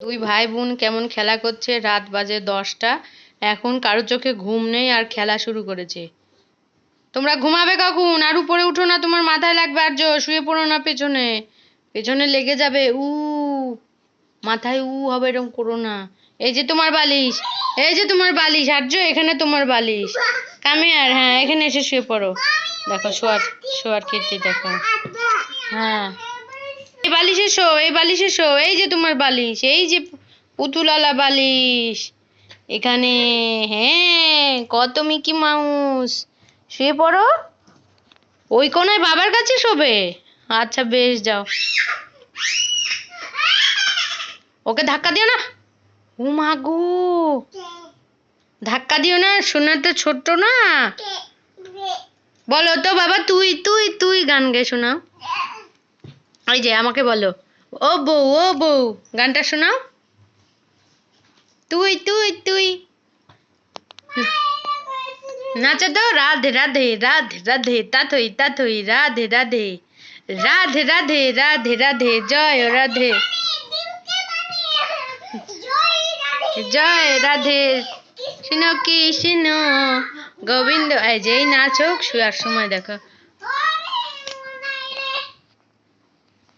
দুই ভাই বোন কেমন খেলা করছে? রাত বাজে দশটা। এখন কারোর চোখে ঘুম নেই আর খেলা শুরু করেছে। তোমরা ঘুমাবে কখন? আর উপরে উঠো না, তোমার মাথায় লাগবে আর শুয়ে পড়ো না পেছনে। পেছনে লেগে যাবে। উ, মাথায় উ হবে এরকম করো না। এই যে তোমার বালিশ, এই যে তোমার বালিশ। আর্য, এখানে তোমার বালিশ। কামে আর হ্যাঁ এখানে এসে শুয়ে পড়ো। দেখো, শোয়ার শোয়ার কীর্তি দেখো। হ্যাঁ। এই বালিশে শো, এই বালিশে শো, এই যে তোমার বালিশ, এই যে পুতুলালা বালিশ। এখানে হ্যাঁ কত মিকি মাউস। শুয়ে পড়ো। ওই কোনায় বাবার কাছে শোবে? আচ্ছা বেশ, যাও। ওকে ধাক্কা দিও না। ও মা গো। ধাক্কা দিও না সোনা তো ছোট্ট না। বলো তো বাবা, তুই তুই তুই গান গে শোনাও। ওই যে আমাকে বলো। ও বউ ও বউ, গানটা শোনাও। তুই তুই তুই। নাচো তো, রাধে রাধে রাধে রাধে তাথই তাথই রাধে রাধে। রাধে রাধে রাধে রাধে, জয় রাধে। জয়, রাধে। শুনো কি, শুনো। গোবিন্দ, এই যেই হোক শুয়ার সময় দেখো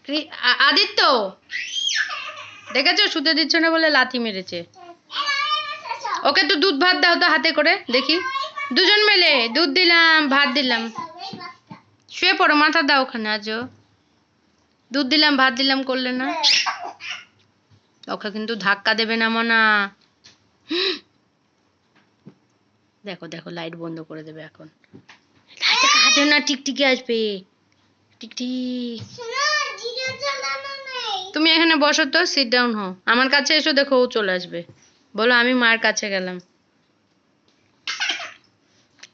ক্রি- আ- আদিত্য! দেখেছ? শুতে দিচ্ছ না বলে লাথি মেরেছে। ওকে তো দুধ ভাত দাও তো হাতে করে, দেখি। দুজন মেলে, দুধ দিলাম, ভাত দিলাম। শুয়ে পড়ো, মাথা দাও ওখানে আজও। দুধ দিলাম, ভাত দিলাম, করলে না? ওকে কিন্তু ধাক্কা দেবে না মনা। দেখো দেখো, লাইট বন্ধ করে দেবে এখন। কাটে না, টিকটিকি আসবে। টিকটিক। তুমি এখানে বসো তো সিট ডাউন হও। আমার কাছে এসো, দেখো ও চলে আসবে। বলো, আমি মার কাছে গেলাম।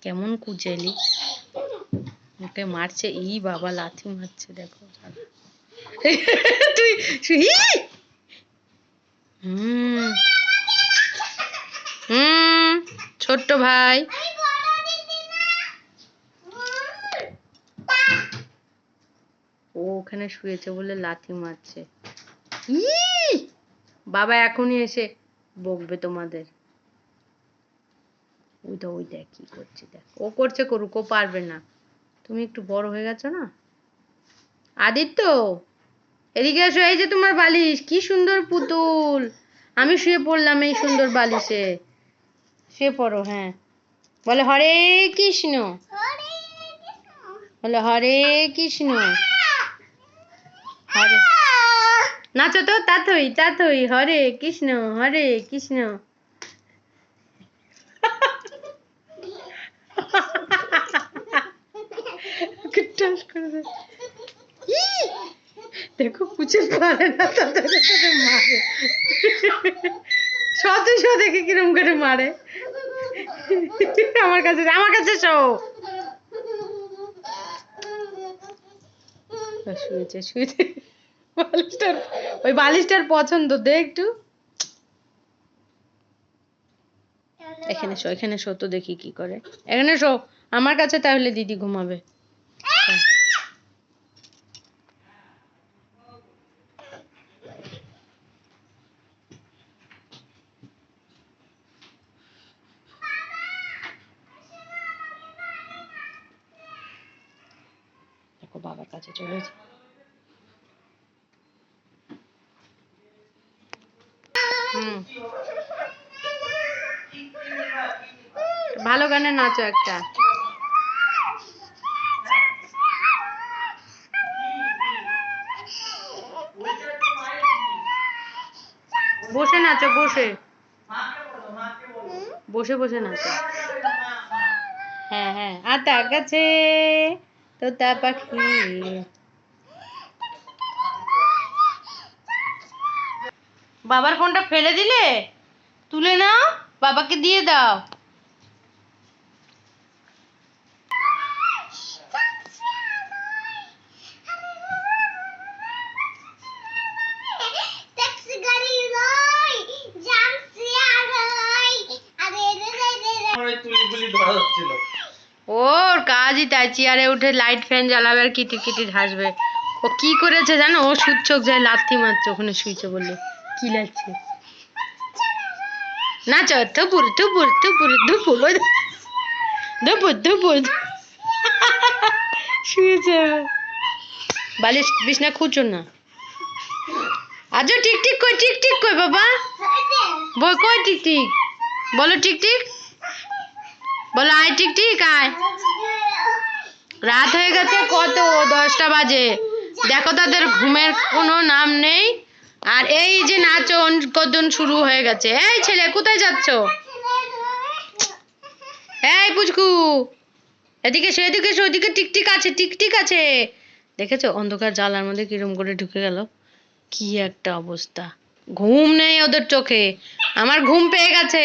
কেমন কুচেলি। ওকে মারছে, ই বাবা, লাথি মারছে, দেখো। তুই হুম। হুম, ছোট্ট ভাই ও ওখানে শুয়েছে বলে লাথি মারছে। ই! বাবা এখনই এসে বকবে তোমাদের। ওই তো ওই দেখ কি করছে দেখ। ও করছে করুক ও পারবে না। তুমি একটু বড় হয়ে গেছো না? আদিত্য এদিকে এসো এই যে তোমার বালিশ কি সুন্দর পুতুল। আমি শুয়ে পড়লাম এই সুন্দর বালিশে। শুয়ে পড়ো হ্যাঁ। বলে হরে কৃষ্ণ। বলে হরে কৃষ্ণ। নাচো তো তাথই তাথই হরে কৃষ্ণ হরে কৃষ্ণ! দেখো পুচে পারে না তাদের সাথে মারে। শত শ দেখে কিরম করে মারে। আমার কাছে আমার কাছে শো শুয়েছে শুয়েছে। বালিশটার ওই বালিশটার পছন্দ দে একটু। এখানে শো। এখানে শো তো দেখি কি করে। এখানে শো আমার কাছে তাহলে দিদি ঘুমাবে। দেখো বাবার কাছে চলে হুম ভালো গানে নাচো একটা। বসে নাচো, বসে। বসে বসে নাচো। হ্যাঁ হ্যাঁ। আতা গাছে, তোতা পাখি। বাবার ফোনটা ফেলে দিলে? তুলে নাও বাবাকে দিয়ে দাও। ওর কাজই তাই চেয়ারে উঠে লাইট ফ্যান জ্বালাবে আর কিটির কিটির হাসবে ও কি করেছে জানো? ও সুদ চোখ যায় লাথি মারছে ওখানে শুয়েছে বলে। শুয়েছে। বালিশ, বিছনা না? আজ টিক টিক কই টিক টিক কই বাবা? বই কই টিক টিক বলো টিক টিক বলো, আয় টিক টিক আয়। রাত হয়ে গেছে কত? দশটা বাজে। দেখো তাদের ঘুমের কোনো নাম নেই। আর এই যে নাচন কজন শুরু হয়ে গেছে। এই ছেলে, কোথায় যাচ্ছ? এই পুচকু, এদিকে এসো এদিকে এসো, ওদিকে টিকটিক আছে টিকটিক আছে। দেখেছ, অন্ধকার জালার মধ্যে কিরম করে ঢুকে গেল? কি একটা অবস্থা। ঘুম নেই ওদের চোখে। আমার ঘুম পেয়ে গেছে।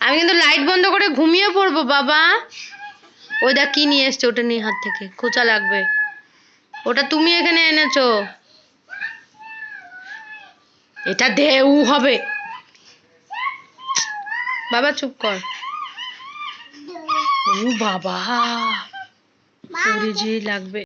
আমি কিন্তু লাইট বন্ধ করে ঘুমিয়ে পড়ব, বাবা। ওই দেখ, কি নিয়ে এসছে ওটা নিয়ে হাত থেকে? খোঁচা লাগবে। ওটা তুমি এখানে এনেছো। এটা দেউ হবে। বাবা চুপ কর। ও বাবা লাগবে।